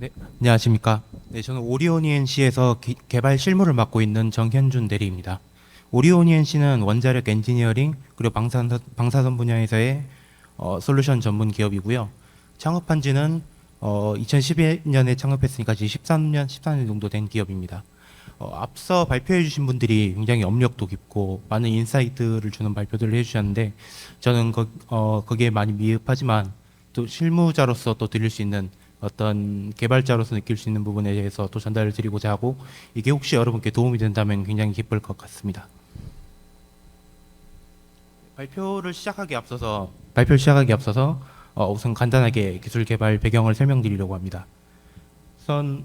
네, 안녕하십니까. 네, 저는 오리온이엔시에서 기- 개발 실무를 맡고 있는 정현준 대리입니다. 오리온이엔시는 원자력 엔지니어링 그리고 방사선, 방사선 분야에서의 어, 솔루션 전문 기업이고요. 창업한 지는 어, 2012년에 창업했으니까 지금 13년, 14년 정도 된 기업입니다. 어, 앞서 발표해 주신 분들이 굉장히 업력도 깊고 많은 인사이트를 주는 발표들을 해주셨는데 저는 거, 어, 거기에 많이 미흡하지만 또 실무자로서 또 드릴 수 있는 어떤 개발자로서 느낄 수 있는 부분에 대해서 또 전달을 드리고자 하고 이게 혹시 여러분께 도움이 된다면 굉장히 기쁠 것 같습니다. 발표를 시작하기 앞서서 발표 시작하기 앞서서 어, 우선 간단하게 기술 개발 배경을 설명드리려고 합니다. 우선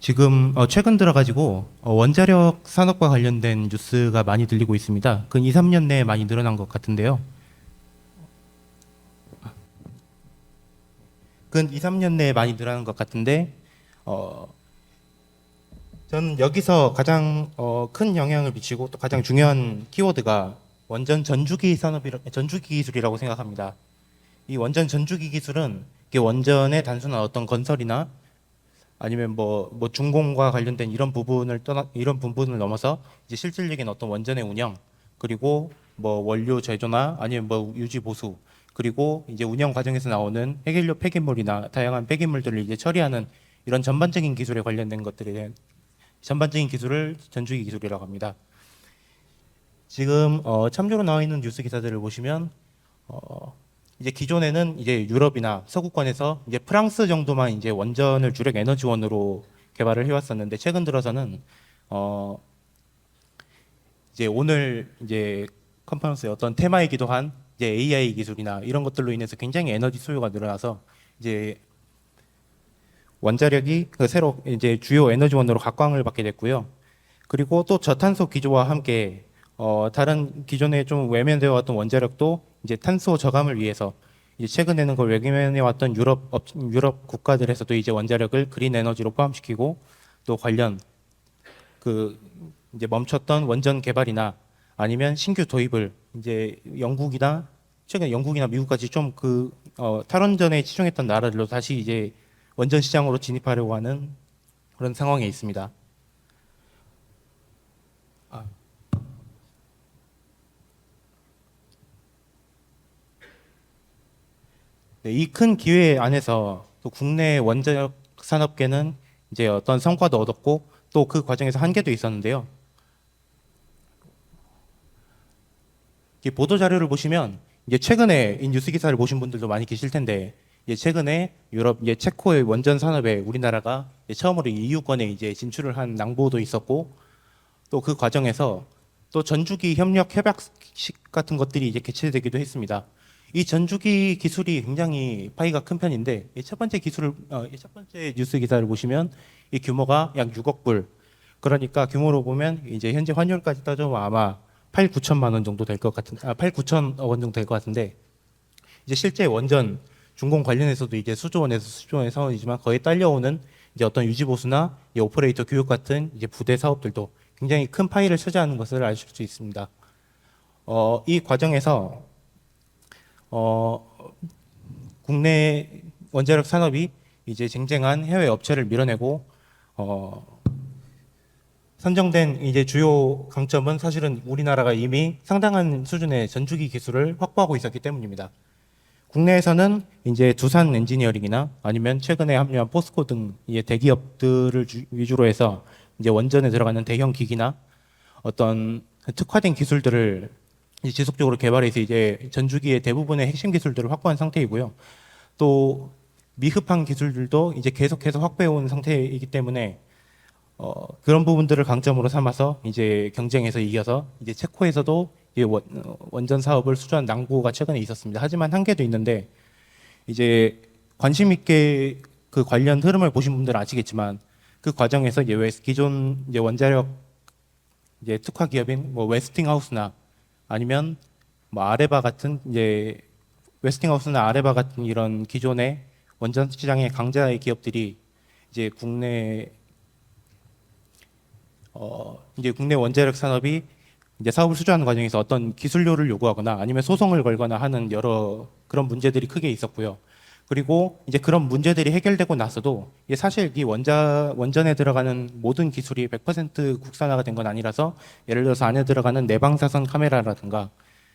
지금 어, 최근 들어가지고 어, 원자력 산업과 관련된 뉴스가 많이 들리고 있습니다. 근 2, 3년 내에 많이 늘어난 것 같은데요. 근 2, 3년 내에 많이 늘어난 것 같은데 어, 저는 여기서 가장 어, 큰 영향을 미치고 또 가장 중요한 키워드가 원전 전주기 산업이라 전주기 기술이라고 생각합니다. 이 원전 전주기 기술은 원전의 단순한 어떤 건설이나 아니면 뭐, 뭐 중공과 관련된 이런 부분을 떠나 이런 부분을 넘어서 이제 실질적인 어떤 원전의 운영 그리고 뭐 원료 제조나 아니면 뭐 유지 보수 그리고 이제 운영 과정에서 나오는 해결료 폐기물이나 다양한 폐기물들을 이제 처리하는 이런 전반적인 기술에 관련된 것들에 대한 전반적인 기술을 전주기 기술이라고 합니다. 지금 어, 참조로 나와 있는 뉴스 기사들을 보시면 어, 이제 기존에는 이제 유럽이나 서구권에서 이제 프랑스 정도만 이제 원전을 주력 에너지원으로 개발을 해왔었는데 최근 들어서는 어 이제 오늘 이제 컨퍼런스의 어떤 테마이기도 한 이제 AI 기술이나 이런 것들로 인해서 굉장히 에너지 소요가 늘어나서 이제 원자력이 그 새로 이제 주요 에너지 원으로 각광을 받게 됐고요. 그리고 또 저탄소 기조와 함께 어, 다른 기존에 좀 외면되어 왔던 원자력도 이제 탄소 저감을 위해서 이제 최근에는 그걸 외면해 왔던 유럽 업, 유럽 국가들에서도 이제 원자력을 그린 에너지로 포함시키고 또 관련 그 이제 멈췄던 원전 개발이나 아니면 신규 도입을 이제 영국이나 최근 영국이나 미국까지 좀 그 어, 탈원전에 치중했던 나라들로 다시 이제 원전 시장으로 진입하려고 하는 그런 상황에 있습니다. 네, 이 큰 기회 안에서 또 국내 원자력 산업계는 이제 어떤 성과도 얻었고 또 그 과정에서 한계도 있었는데요. 이 보도 자료를 보시면 이제 최근에 이 뉴스 기사를 보신 분들도 많이 계실 텐데 이제 최근에 유럽 이제 체코의 원전 산업에 우리나라가 이제 처음으로 EU권에 이제 진출을 한 낭보도 있었고 또 그 과정에서 또 전주기 협력 협약식 같은 것들이 이제 개최되기도 했습니다. 이 전주기 기술이 굉장히 파이가 큰 편인데 이첫 번째 기술을 어, 이첫 번째 뉴스 기사를 보시면 이 규모가 약 6억 불. 그러니까 규모로 보면 이제 현재 환율까지 따져보면 아마 8, 9천만 원 정도 될 것 같은 아, 8, 9천 원 정도 될 것 같은데 이제 실제 원전 준공 관련해서도 이제 수조 원에서 수조 원의 사원이지만 거의 딸려오는 이제 어떤 유지 보수나 이 오퍼레이터 교육 같은 이제 부대 사업들도 굉장히 큰 파이를 차지하는 것을 알수 있습니다. 어, 이 과정에서 어, 국내 원자력 산업이 이제 쟁쟁한 해외 업체를 밀어내고 어, 선정된 이제 주요 강점은 사실은 우리나라가 이미 상당한 수준의 전주기 기술을 확보하고 있었기 때문입니다. 국내에서는 이제 두산 엔지니어링이나 아니면 최근에 합류한 포스코 등 이제 대기업들을 주- 위주로 해서 이제 원전에 들어가는 대형 기기나 어떤 특화된 기술들을 지속적으로 개발해서 이제 전주기의 대부분의 핵심 기술들을 확보한 상태이고요. 또 미흡한 기술들도 이제 계속해서 확보해 온 상태이기 때문에 어, 그런 부분들을 강점으로 삼아서 이제 경쟁에서 이겨서 이제 체코에서도 이제 원, 어, 원전 사업을 수주한 낭보가 최근에 있었습니다. 하지만 한계도 있는데 이제 관심 있게 그 관련 흐름을 보신 분들은 아시겠지만 그 과정에서 이제 기존 이제 원자력 이제 특화 기업인 뭐 웨스팅하우스나 아니면 뭐 아레바 같은 이제 웨스팅하우스나 아레바 같은 이런 기존의 원전 시장의 강자의 기업들이 이제 국내 어 이제 국내 원자력 산업이 이제 사업을 수주하는 과정에서 어떤 기술료를 요구하거나 아니면 소송을 걸거나 하는 여러 그런 문제들이 크게 있었고요. 그리고 이제 그런 문제들이 해결되고 나서도 이게 사실 이 원자 원전에 들어가는 모든 기술이 100% 국산화가 된 건 아니라서 예를 들어서 안에 들어가는 내방사선 카메라라든가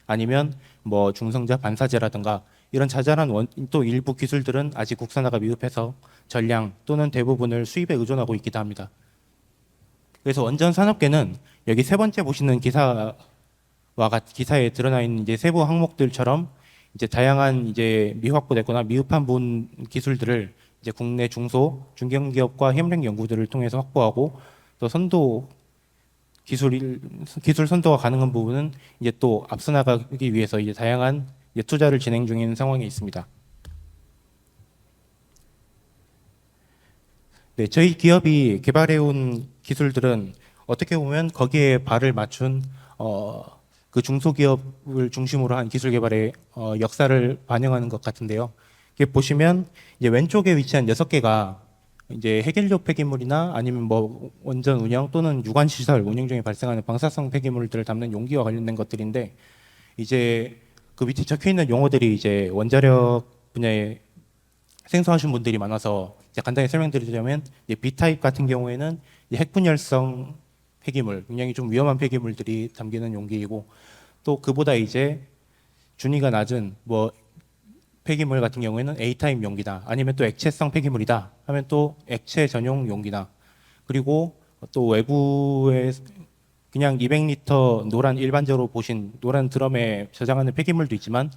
아니면 뭐 중성자 반사제라든가 이런 자잘한 원, 또 일부 기술들은 아직 국산화가 미흡해서 전량 또는 대부분을 수입에 의존하고 있기도 합니다. 그래서 원전 산업계는 여기 세 번째 보시는 기사와 같 기사에 드러나 있는 이제 세부 항목들처럼 이제 다양한 이제 미확보됐거나 미흡한 부분 기술들을 이제 국내 중소 중견기업과 협력 연구들을 통해서 확보하고 또 선도 기술 기술 선도가 가능한 부분은 이제 또 앞서 나가기 위해서 이제 다양한 이제 투자를 진행 중인 상황에 있습니다. 네, 저희 기업이 개발해온 기술들은 어떻게 보면 거기에 발을 맞춘 어, 그 중소기업을 중심으로 한 기술 개발의 어, 역사를 반영하는 것 같은데요. 이게 보시면 이제 왼쪽에 위치한 여섯 개가 이제 해결료 폐기물이나 아니면 뭐 원전 운영 또는 유관 시설 운영 중에 발생하는 방사성 폐기물들을 담는 용기와 관련된 것들인데 이제 그 밑에 적혀 있는 용어들이 이제 원자력 분야에 생소하신 분들이 많아서 간단히 설명드리자면 B 타입 같은 경우에는 핵분열성 폐기물, 굉장히 좀 위험한 폐기물들이 담기는 용기이고 또 그보다 이제 준위가 낮은 뭐 폐기물 같은 경우에는 A 타입 용기다. 아니면 또 액체성 폐기물이다. 하면 또 액체 전용 용기다. 그리고 또 외부에 그냥 200리터 노란 일반적으로 보신 노란 드럼에 저장하는 폐기물도 있지만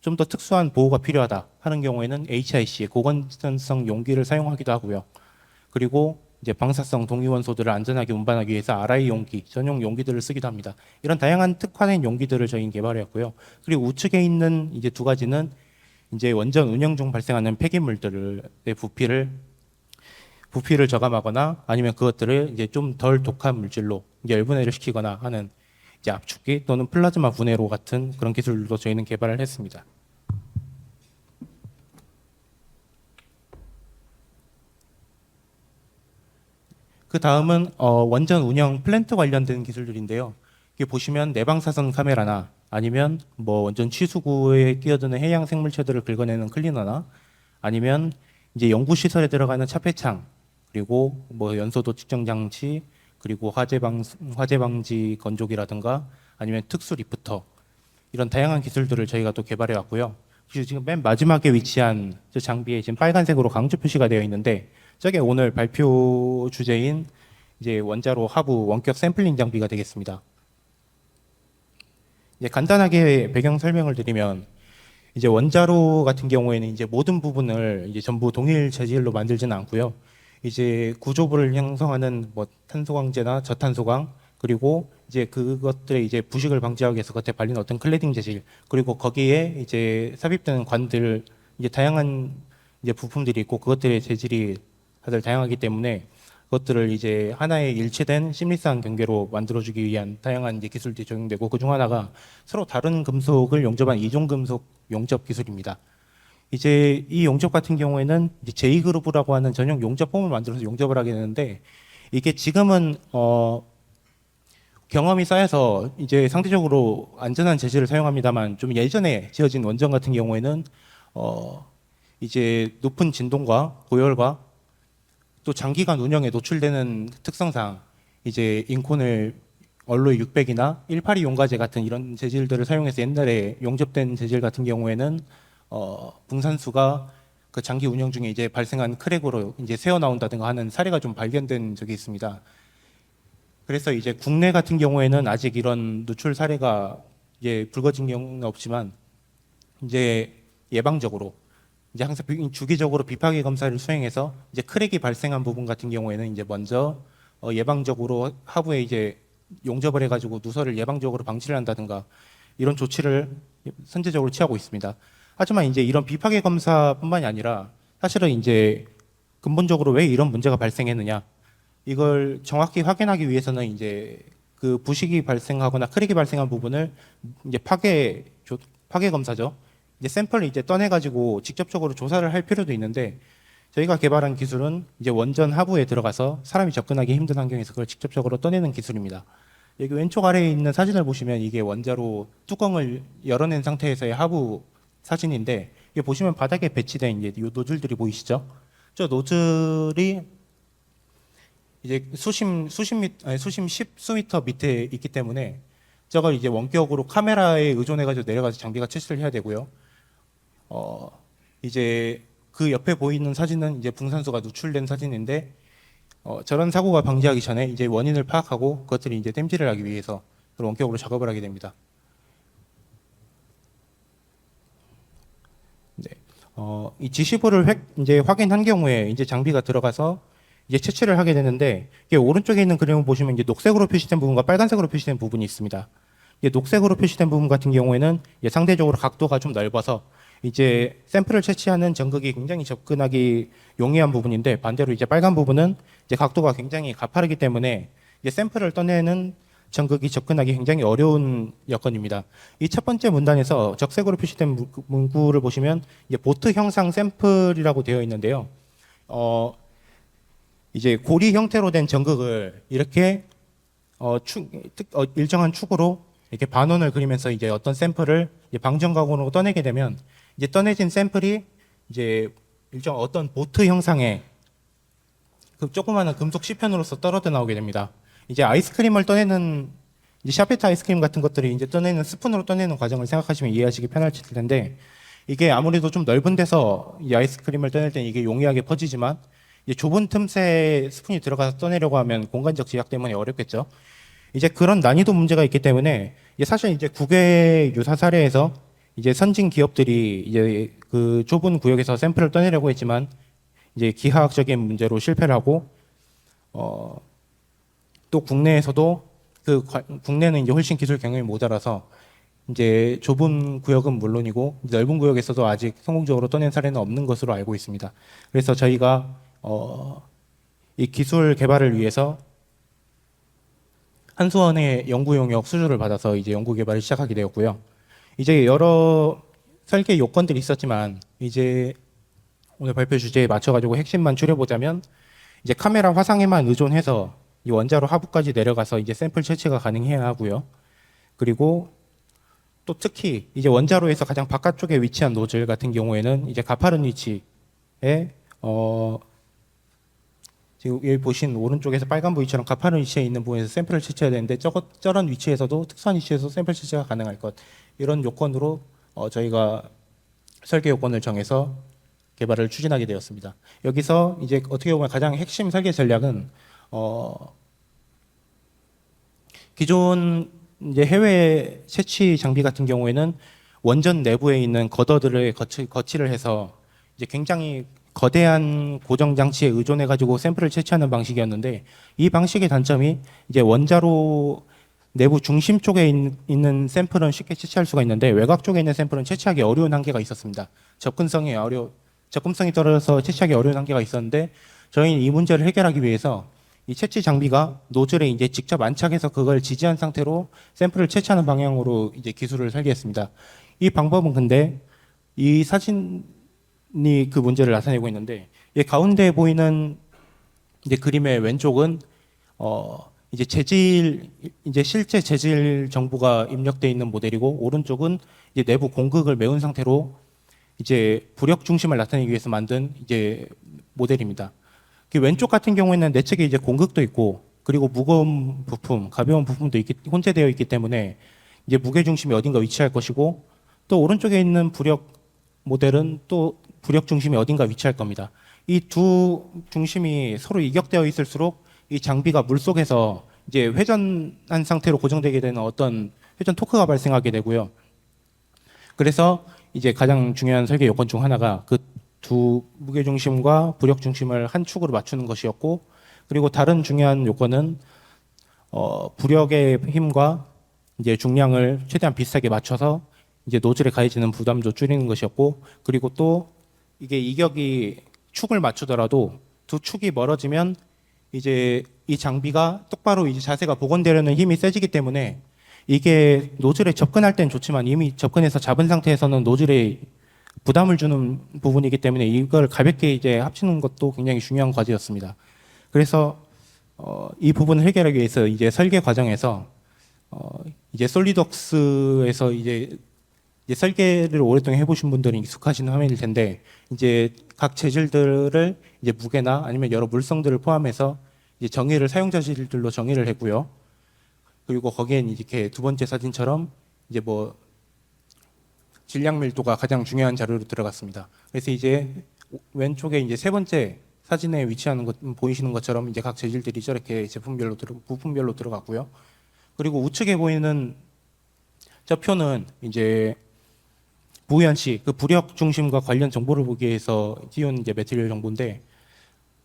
좀 더 특수한 보호가 필요하다 하는 경우에는 HIC 고건전성 용기를 사용하기도 하고요. 그리고 이제 방사성 동위원소들을 안전하게 운반하기 위해서 RI 용기, 전용 용기들을 쓰기도 합니다. 이런 다양한 특화된 용기들을 저희는 개발했고요. 그리고 우측에 있는 이제 두 가지는 이제 원전 운영 중 발생하는 폐기물들의 부피를 부피를 저감하거나 아니면 그것들을 이제 좀 덜 독한 물질로 열분해를 시키거나 하는 이제 압축기 또는 플라즈마 분해로 같은 그런 기술도 저희는 개발을 했습니다. 그 다음은 어, 원전 운영 플랜트 관련된 기술들인데요. 이게 보시면 내방사선 카메라나 아니면 뭐 원전 취수구에 끼어드는 해양 생물체들을 긁어내는 클리너나 아니면 이제 연구 시설에 들어가는 차폐창 그리고 뭐 연소도 측정 장치 그리고 화재 방 화재 방지 건조기라든가 아니면 특수 리프터 이런 다양한 기술들을 저희가 또 개발해 왔고요. 지금 맨 마지막에 위치한 저 장비에 지금 빨간색으로 강조 표시가 되어 있는데 저게 오늘 발표 주제인 이제 원자로 하부 원격 샘플링 장비가 되겠습니다. 이제 간단하게 배경 설명을 드리면 이제 원자로 같은 경우에는 이제 모든 부분을 이제 전부 동일 재질로 만들지는 않고요. 이제 구조부를 형성하는 뭐 탄소광재나 저탄소광 그리고 이제 그것들의 이제 부식을 방지하기 위해서 겉에 발린 어떤 클레딩 재질 그리고 거기에 이제 삽입되는 관들 이제 다양한 이제 부품들이 있고 그것들의 재질이 다들 다양하기 때문에 그것들을 이제 하나의 일치된 심리상 경계로 만들어주기 위한 다양한 이제 기술들이 적용되고 그중 하나가 서로 다른 금속을 용접한 이종 금속 용접 기술입니다. 이제 이 용접 같은 경우에는 이제 J그룹이라고 하는 전용 용접 폼을 만들어서 용접을 하게 되는데 이게 지금은 어 경험이 쌓여서 이제 상대적으로 안전한 재질을 사용합니다만 좀 예전에 지어진 원전 같은 경우에는 어 이제 높은 진동과 고열과 또 장기간 운영에 노출되는 특성상 이제 인콘을 얼로이 600이나 182 용가제 같은 이런 재질들을 사용해서 옛날에 용접된 재질 같은 경우에는 어, 분산수가 그 장기 운영 중에 이제 발생한 크랙으로 이제 새어 나온다든가 하는 사례가 좀 발견된 적이 있습니다. 그래서 이제 국내 같은 경우에는 아직 이런 누출 사례가 이제 불거진 경우는 없지만 이제 예방적으로 이제 항상 비- 주기적으로 비파기 검사를 수행해서 이제 크랙이 발생한 부분 같은 경우에는 이제 먼저 어, 예방적으로 하부에 이제 용접을 해가지고 누설을 예방적으로 방치를 한다든가 이런 조치를 선제적으로 취하고 있습니다. 하지만 이제 이런 비파괴 검사뿐만이 아니라 사실은 이제 근본적으로 왜 이런 문제가 발생했느냐 이걸 정확히 확인하기 위해서는 이제 그 부식이 발생하거나 크랙이 발생한 부분을 이제 파괴 조- 파괴 검사죠. 이제 샘플을 이제 떠내 가지고 직접적으로 조사를 할 필요도 있는데 저희가 개발한 기술은 이제 원전 하부에 들어가서 사람이 접근하기 힘든 환경에서 그걸 직접적으로 떠내는 기술입니다. 여기 왼쪽 아래에 있는 사진을 보시면 이게 원자로 뚜껑을 열어낸 상태에서의 하부 사진인데 이게 보시면 바닥에 배치된 이제 이 노즐들이 보이시죠? 저 노즐이 이제 수심 수심 미 아니 수심 10 수미터 밑에 있기 때문에 저걸 이제 원격으로 카메라에 의존해 가지고 내려가서 장비가 채취를 해야 되고요. 어 이제 그 옆에 보이는 사진은 이제 붕산수가 누출된 사진인데 어, 저런 사고가 방지하기 전에 이제 원인을 파악하고 그것들이 이제 땜질을 하기 위해서 원격으로 작업을 하게 됩니다. 네. 어, 이 G15를 획, 이제 확인한 경우에 이제 장비가 들어가서 이제 채취를 하게 되는데 이게 오른쪽에 있는 그림을 보시면 이제 녹색으로 표시된 부분과 빨간색으로 표시된 부분이 있습니다. 이제 녹색으로 표시된 부분 같은 경우에는 이제 상대적으로 각도가 좀 넓어서 이제 샘플을 채취하는 전극이 굉장히 접근하기 용이한 부분인데 반대로 이제 빨간 부분은 이제 각도가 굉장히 가파르기 때문에 이제 샘플을 떠내는 전극이 접근하기 굉장히 어려운 여건입니다. 이 첫 번째 문단에서 적색으로 표시된 문- 문구를 보시면 이제 보트 형상 샘플이라고 되어 있는데요. 어, 이제 고리 형태로 된 전극을 이렇게 어, 축, 특, 어, 일정한 축으로 이렇게 반원을 그리면서 이제 어떤 샘플을 이제 방정각으로 떠내게 되면 이제 떠내진 샘플이 이제 일정 어떤 보트 형상의 그 조그마한 금속 시편으로서 떨어져 나오게 됩니다. 이제 아이스크림을 떠내는 이제 샤페트 아이스크림 같은 것들이 이제 떠내는 스푼으로 떠내는 과정을 생각하시면 이해하시기 편할 텐데 이게 아무래도 좀 넓은 데서 이 아이스크림을 떠낼 때는 이게 용이하게 퍼지지만 이제 좁은 틈새에 스푼이 들어가서 떠내려고 하면 공간적 제약 때문에 어렵겠죠. 이제 그런 난이도 문제가 있기 때문에 이제 사실 이제 국외 유사 사례에서 이제 선진 기업들이 이제 그 좁은 구역에서 샘플을 떠내려고 했지만 이제 기하학적인 문제로 실패를 하고 어, 또 국내에서도 그 과- 국내는 이제 훨씬 기술 경험이 모자라서 이제 좁은 구역은 물론이고 넓은 구역에서도 아직 성공적으로 떠낸 사례는 없는 것으로 알고 있습니다. 그래서 저희가 어, 이 기술 개발을 위해서 한수원의 연구 용역 수주를 받아서 이제 연구 개발을 시작하게 되었고요. 이제 여러 설계 요건들이 있었지만 이제 오늘 발표 주제에 맞춰 가지고 핵심만 추려보자면 이제 카메라 화상에만 의존해서 이 원자로 하부까지 내려가서 이제 샘플 채취가 가능해야 하고요. 그리고 또 특히 이제 원자로에서 가장 바깥쪽에 위치한 노즐 같은 경우에는 이제 가파른 위치에 어 지금 여기 보신 오른쪽에서 빨간 부위처럼 가파른 위치에 있는 부분에서 샘플을 채취해야 되는데 저것 저런 위치에서도 특수한 위치에서 샘플 채취가 가능할 것 이런 요건으로 어, 저희가 설계 요건을 정해서 개발을 추진하게 되었습니다. 여기서 이제 어떻게 보면 가장 핵심 설계 전략은 어, 기존 이제 해외 채취 장비 같은 경우에는 원전 내부에 있는 거더들을 거치, 거치를 해서 이제 굉장히 거대한 고정 장치에 의존해 가지고 샘플을 채취하는 방식이었는데 이 방식의 단점이 이제 원자로 내부 중심 쪽에 있- 있는 샘플은 쉽게 채취할 수가 있는데 외곽 쪽에 있는 샘플은 채취하기 어려운 한계가 있었습니다. 접근성이 어려 접근성이 떨어져서 채취하기 어려운 한계가 있었는데 저희는 이 문제를 해결하기 위해서 이 채취 장비가 노즐에 이제 직접 안착해서 그걸 지지한 상태로 샘플을 채취하는 방향으로 이제 기술을 설계했습니다. 이 방법은 근데 이 사진이 그 문제를 나타내고 있는데 이 가운데 보이는 이제 그림의 왼쪽은 어 이제 재질 이제 실제 재질 정보가 입력돼 있는 모델이고 오른쪽은 이제 내부 공극을 메운 상태로 이제 부력 중심을 나타내기 위해서 만든 이제 모델입니다. 그 왼쪽 같은 경우에는 내측에 이제 공극도 있고 그리고 무거운 부품, 가벼운 부품도 있기, 혼재되어 있기 때문에 이제 무게 중심이 어딘가 위치할 것이고 또 오른쪽에 있는 부력 모델은 또 부력 중심이 어딘가 위치할 겁니다. 이 두 중심이 서로 이격되어 있을수록 이 장비가 물 속에서 이제 회전한 상태로 고정되게 되는 어떤 회전 토크가 발생하게 되고요. 그래서 이제 가장 중요한 설계 요건 중 하나가 그 두 무게 중심과 부력 중심을 한 축으로 맞추는 것이었고 그리고 다른 중요한 요건은 어 부력의 힘과 이제 중량을 최대한 비슷하게 맞춰서 이제 노즐에 가해지는 부담도 줄이는 것이었고 그리고 또 이게 이격이 축을 맞추더라도 두 축이 멀어지면 이제 이 장비가 똑바로 이제 자세가 복원되려는 힘이 세지기 때문에 이게 노즐에 접근할 땐 좋지만 이미 접근해서 잡은 상태에서는 노즐에 부담을 주는 부분이기 때문에 이걸 가볍게 이제 합치는 것도 굉장히 중요한 과제였습니다. 그래서 어, 이 부분을 해결하기 위해서 이제 설계 과정에서 어, 이제 솔리덕스에서 이제 이제 설계를 오랫동안 해보신 분들은 익숙하신 화면일 텐데 이제 각 재질들을 이제 무게나 아니면 여러 물성들을 포함해서 이제 정의를 사용자 재질들로 정의를 했고요. 그리고 거기엔 이렇게 두 번째 사진처럼 이제 뭐 질량 밀도가 가장 중요한 자료로 들어갔습니다. 그래서 이제 왼쪽에 이제 세 번째 사진에 위치하는 것 보이시는 것처럼 이제 각 재질들이 저렇게 제품별로 들어 부품별로 들어갔고요. 그리고 우측에 보이는 저 표는 이제 부연 씨, 그 부력 중심과 관련 정보를 보기 위해서 띄운 이제 매트리얼 정보인데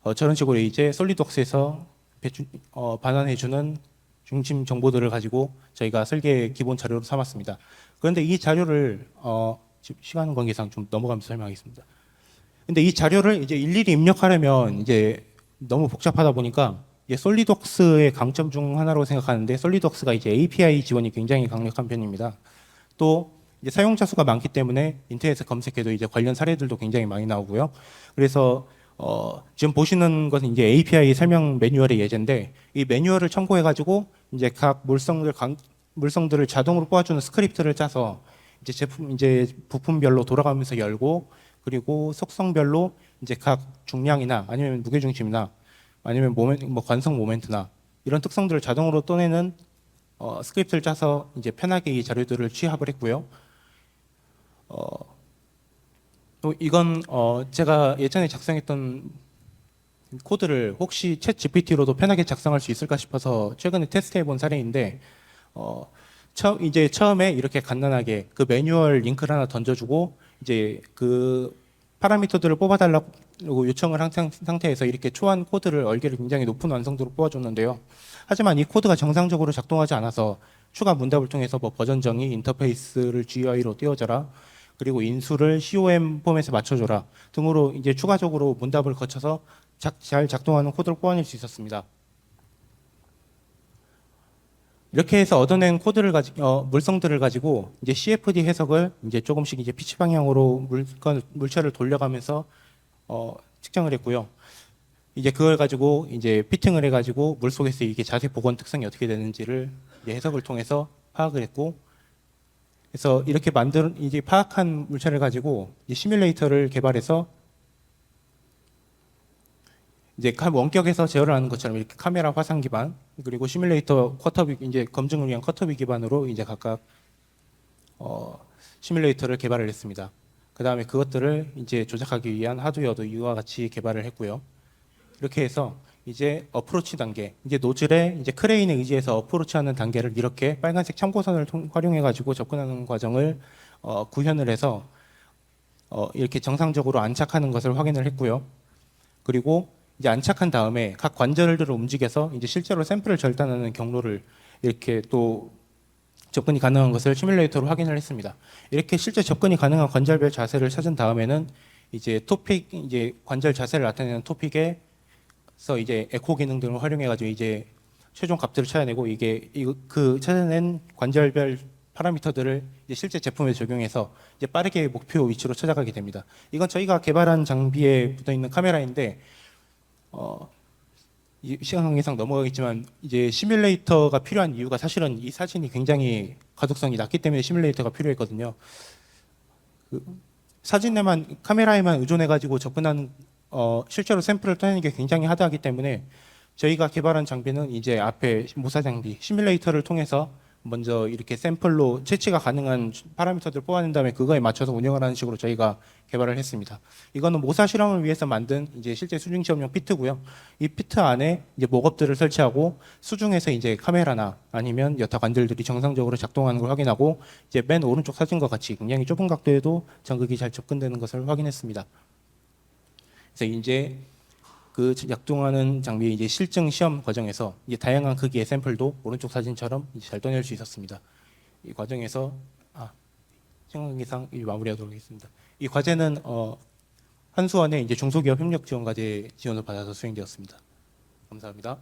어, 저런 식으로 이제 솔리덕스에서 배주, 어, 반환해주는 중심 정보들을 가지고 저희가 설계 기본 자료로 삼았습니다. 그런데 이 자료를 어, 시간 관계상 좀 넘어가면서 설명하겠습니다. 근데 이 자료를 이제 일일이 입력하려면 이제 너무 복잡하다 보니까 이제 솔리덕스의 강점 중 하나로 생각하는데 솔리덕스가 이제 API 지원이 굉장히 강력한 편입니다. 또 이제 사용자 수가 많기 때문에 인터넷에 검색해도 이제 관련 사례들도 굉장히 많이 나오고요. 그래서 어, 지금 보시는 것은 이제 API 설명 매뉴얼의 예제인데 이 매뉴얼을 참고해 가지고 이제 각 물성들 강, 물성들을 자동으로 뽑아주는 스크립트를 짜서 이제 제품 이제 부품별로 돌아가면서 열고 그리고 속성별로 이제 각 중량이나 아니면 무게 중심이나 아니면 모멘 뭐 관성 모멘트나 이런 특성들을 자동으로 떠내는 어, 스크립트를 짜서 이제 편하게 이 자료들을 취합을 했고요. 어, 또 이건 어, 제가 예전에 작성했던 코드를 혹시 챗 GPT로도 편하게 작성할 수 있을까 싶어서 최근에 테스트해 본 사례인데 어, 처, 이제 처음에 이렇게 간단하게 그 매뉴얼 링크를 하나 던져주고 이제 그 파라미터들을 뽑아달라고 요청을 한 상- 상태에서 이렇게 초안 코드를 얼개를 굉장히 높은 완성도로 뽑아줬는데요. 하지만 이 코드가 정상적으로 작동하지 않아서 추가 문답을 통해서 뭐 버전 정의, 인터페이스를 GUI로 띄워줘라, 그리고 인수를 COM 폼에서 맞춰줘라 등으로 이제 추가적으로 문답을 거쳐서 작- 잘 작동하는 코드를 뽑아낼 수 있었습니다. 이렇게 해서 얻어낸 코드를 가지 어, 물성들을 가지고 이제 CFD 해석을 이제 조금씩 이제 피치 방향으로 물건 물체를 돌려가면서 어, 측정을 했고요. 이제 그걸 가지고 이제 피팅을 해가지고 물 속에서 이게 자세 복원 특성이 어떻게 되는지를 해석을 통해서 파악을 했고, 그래서 이렇게 만든 이제 파악한 물체를 가지고 시뮬레이터를 개발해서 이제 카- 원격에서 제어를 하는 것처럼 이렇게 카메라 화상 기반 그리고 시뮬레이터 쿼터비 이제 검증을 위한 쿼터비 기반으로 이제 각각 어, 시뮬레이터를 개발을 했습니다. 그 다음에 그것들을 이제 조작하기 위한 하드웨어도 이와 같이 개발을 했고요. 이렇게 해서 이제 어프로치 단계, 이제 노즐에 이제 크레인에 의지해서 어프로치하는 단계를 이렇게 빨간색 참고선을 통- 활용해 가지고 접근하는 과정을 어, 구현을 해서 어, 이렇게 정상적으로 안착하는 것을 확인을 했고요. 그리고 이제 안착한 다음에 각 관절들을 움직여서 이제 실제로 샘플을 절단하는 경로를 이렇게 또 접근이 가능한 것을 시뮬레이터로 확인을 했습니다. 이렇게 실제 접근이 가능한 관절별 자세를 찾은 다음에는 이제 토픽 이제 관절 자세를 나타내는 토픽에서 이제 에코 기능 등을 활용해 가지고 이제 최종 값들을 찾아내고 이게 그 찾아낸 관절별 파라미터들을 실제 제품에 적용해서 이제 빠르게 목표 위치로 찾아가게 됩니다. 이건 저희가 개발한 장비에 붙어 있는 카메라인데 어, 이 시간 관계상 넘어가겠지만 이제 시뮬레이터가 필요한 이유가 사실은 이 사진이 굉장히 가독성이 낮기 때문에 시뮬레이터가 필요했거든요. 그 사진에만 카메라에만 의존해 가지고 접근하는 어, 실제로 샘플을 떠내는 게 굉장히 하드하기 때문에 저희가 개발한 장비는 이제 앞에 모사 장비 시뮬레이터를 통해서 먼저 이렇게 샘플로 채취가 가능한 파라미터들 뽑아낸 다음에 그거에 맞춰서 운영을 하는 식으로 저희가 개발을 했습니다. 이거는 모사 실험을 위해서 만든 이제 실제 수중 시험용 피트고요. 이 피트 안에 이제 목업들을 설치하고 수중에서 이제 카메라나 아니면 여타 관절들이 정상적으로 작동하는 걸 확인하고 이제 맨 오른쪽 사진과 같이 굉장히 좁은 각도에도 전극이 잘 접근되는 것을 확인했습니다. 그래서 이제 그 작동하는 장비의 이제 실증 시험 과정에서 이제 다양한 크기의 샘플도 오른쪽 사진처럼 잘 떠낼 수 있었습니다. 이 과정에서 아이 마무리하도록 하겠습니다. 이 과제는 어, 한수원의 이제 중소기업 협력 지원 과제 지원을 받아서 수행되었습니다. 감사합니다.